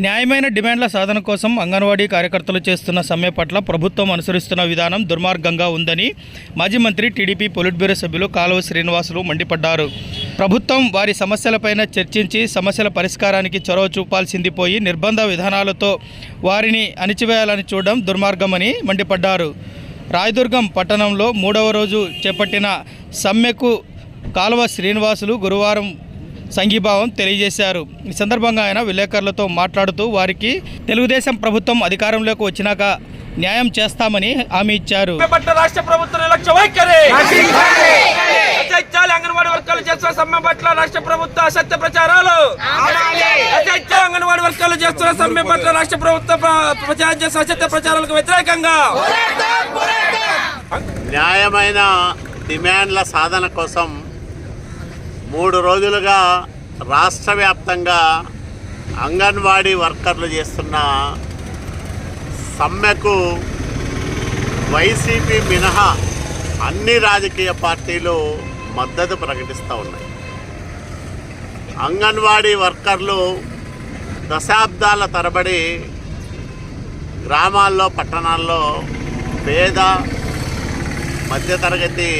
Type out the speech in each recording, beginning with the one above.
న్యాయమైన డిమాండ్ల సాధన కోసం అంగన్వాడీ కార్యకర్తలు చేస్తున్న సమ్మె పట్ల ప్రభుత్వం అనుసరిస్తున్న విధానం దుర్మార్గంగా ఉందని మాజీ మంత్రి టీడీపీ పొలిట్ బ్యూరో సభ్యులు కాలువ శ్రీనివాసులు మండిపడ్డారు. ప్రభుత్వం వారి సమస్యలపైన చర్చించి సమస్యల పరిష్కారానికి చొరవ చూపాల్సింది పోయి నిర్బంధ విధానాలతో వారిని అణిచివేయాలని చూడడం దుర్మార్గమని మండిపడ్డారు. రాయదుర్గం పట్టణంలో మూడవ రోజు చేపట్టిన సమ్మెకు కాలువ శ్రీనివాసులు గురువారం సంఘీభావం తెలియజేశారు. ఈ సందర్భంగా ఆయన విలేకరులతో మాట్లాడుతూ వారికి తెలుగుదేశం ప్రభుత్వం అధికారంలోకి వచ్చినాక న్యాయం చేస్తామని హామీ ఇచ్చారు. రాష్ట్ర ప్రభుత్వ వైఖరి. అంగన్వాడీ వర్గాలు చేస్తున్న సమ్మె పట్ల రాష్ట్ర ప్రభుత్వ అసత్య ప్రచారాలు. అంగన్వాడీ వర్గాలు చేస్తున్న సమ్మె పట్ల రాష్ట్ర ప్రభుత్వ ప్ర- ప్రచారం చేస్తున్న అసత్య ప్రచారాలకు వ్యతిరేకంగా. న్యాయమైన డిమాండ్ల సాధన కోసం మూడు రోజులుగా రాష్ట్ర వ్యాప్తంగా అంగన్వాడీ వర్కర్లు చేస్తున్న సమ్మెకు వైసీపీ మినహా అన్ని రాజకీయ పార్టీలు మద్దతు ప్రకటిస్తూ ఉన్నాయి. అంగన్వాడీ వర్కర్లు దశాబ్దాల తరబడి గ్రామాల్లో పట్టణాల్లో పేద మధ్యతరగతి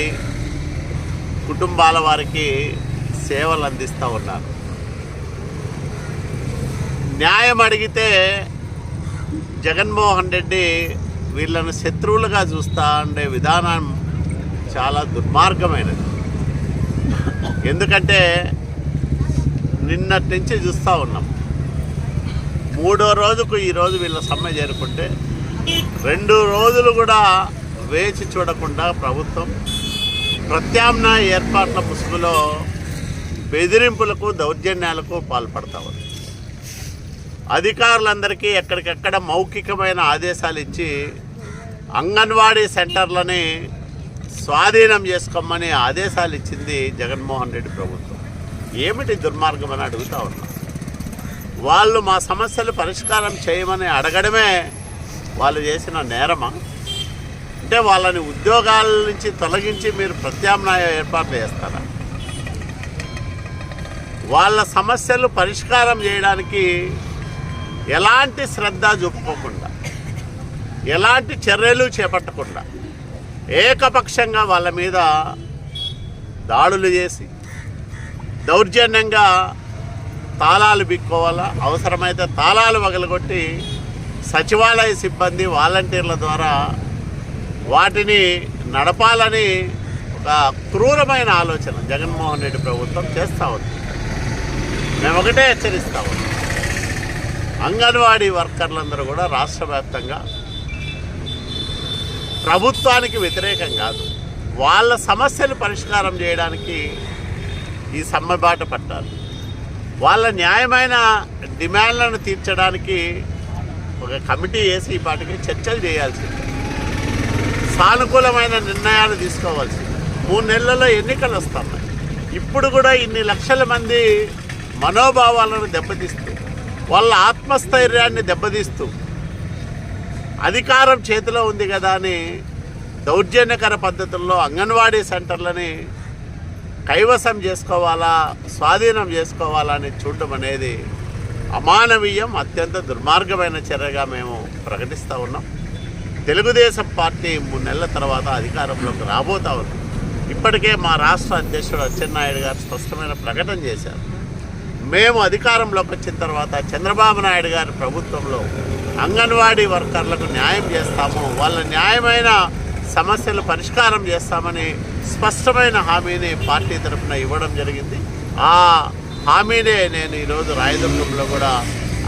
కుటుంబాల వారికి సేవలు అందిస్తూ ఉన్నారు. న్యాయం అడిగితే జగన్మోహన్ రెడ్డి వీళ్ళను శత్రువులుగా చూస్తూ ఉండే విధానం చాలా దుర్మార్గమైనది. ఎందుకంటే నిన్నటి నుంచి చూస్తూ ఉన్నాం. మూడో రోజుకు ఈరోజు వీళ్ళ సమ్మె చేరుకుంటే రెండు రోజులు కూడా వేచి చూడకుండా ప్రభుత్వం ప్రత్యామ్నాయ ఏర్పాట్ల ముసుగులో బెదిరింపులకు దౌర్జన్యాలకు పాల్పడతా ఉంది అధికారులందరికీ ఎక్కడికెక్కడ మౌఖికమైన ఆదేశాలు ఇచ్చి అంగన్వాడీ సెంటర్లని స్వాధీనం చేసుకోమని ఆదేశాలు ఇచ్చింది జగన్మోహన్ రెడ్డి ప్రభుత్వం. ఏమిటి దుర్మార్గం అని అడుగుతా ఉన్నా. వాళ్ళు మా సమస్యలు పరిష్కారం చేయమని అడగడమే వాళ్ళు చేసిన నేరమా? అంటే వాళ్ళని ఉద్యోగాల నుంచి తొలగించి మీరు ప్రత్యామ్నాయ ఏర్పాట్లు చేస్తారా? వాళ్ళ సమస్యలు పరిష్కారం చేయడానికి ఎలాంటి శ్రద్ధ చూపుకోకుండా ఎలాంటి చర్యలు చేపట్టకుండా ఏకపక్షంగా వాళ్ళ మీద దాడులు చేసి దౌర్జన్యంగా తాళాలు బిక్కోవాలా అవసరమైతే తాళాలు వగలగొట్టి సచివాలయ సిబ్బంది వాలంటీర్ల ద్వారా వాటిని నడపాలని ఒక క్రూరమైన ఆలోచన జగన్మోహన్ రెడ్డి ప్రభుత్వం చేస్తూ ఉంది. మేము ఒకటే హెచ్చరిస్తాము. అంగన్వాడీ వర్కర్లందరూ కూడా రాష్ట్ర వ్యాప్తంగా ప్రభుత్వానికి వ్యతిరేకం కాదు. వాళ్ళ సమస్యలు పరిష్కారం చేయడానికి ఈ సమ్మెబాట పట్టారు. వాళ్ళ న్యాయమైన డిమాండ్లను తీర్చడానికి ఒక కమిటీ వేసి ఈ పాటికి చర్చలు చేయాల్సింది. సానుకూలమైన నిర్ణయాలు తీసుకోవాల్సింది. మూడు నెలల్లో ఎన్నికలు వస్తున్నాయి ఇప్పుడు కూడా ఇన్ని లక్షల మంది మనోభావాలను దెబ్బతీస్తూ వాళ్ళ ఆత్మస్థైర్యాన్ని దెబ్బతీస్తూ అధికారం చేతిలో ఉంది కదా అని దౌర్జన్యకర పద్ధతుల్లో అంగన్వాడీ సెంటర్లని కైవసం చేసుకోవాలా స్వాధీనం చేసుకోవాలా అని చూడటం అనేది అమానవీయం అత్యంత దుర్మార్గమైన చర్యగా మేము ప్రకటిస్తూ ఉన్నాం. తెలుగుదేశం పార్టీ మూడు నెలల తర్వాత అధికారంలోకి రాబోతా ఉంది. ఇప్పటికే మా రాష్ట్ర అధ్యక్షుడు అచ్చెన్నాయుడు గారు స్పష్టమైన ప్రకటన చేశారు. మేము అధికారంలోకి వచ్చిన తర్వాత చంద్రబాబు నాయుడు గారి ప్రభుత్వంలో అంగన్వాడీ వర్కర్లకు న్యాయం చేస్తాము వాళ్ళ న్యాయమైన సమస్యలు పరిష్కారం చేస్తామని స్పష్టమైన హామీని పార్టీ తరఫున ఇవ్వడం జరిగింది. ఆ హామీనే నేను ఈరోజు రాయదుర్గంలో కూడా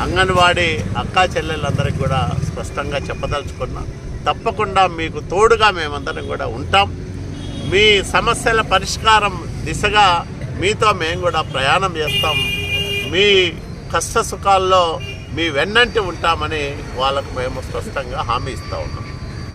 అంగన్వాడీ అక్కా చెల్లెళ్ళందరికీ కూడా స్పష్టంగా చెప్పదలుచుకున్నా. తప్పకుండా మీకు తోడుగా మేమందరం కూడా ఉంటాం. మీ సమస్యల పరిష్కారం దిశగా మీతో మేము కూడా ప్రయాణం చేస్తాం. మీ కష్ట సుఖాల్లో మీ వెన్నంటి ఉంటామని వాళ్ళకు మేము స్పష్టంగా హామీ ఇస్తూ ఉన్నాం.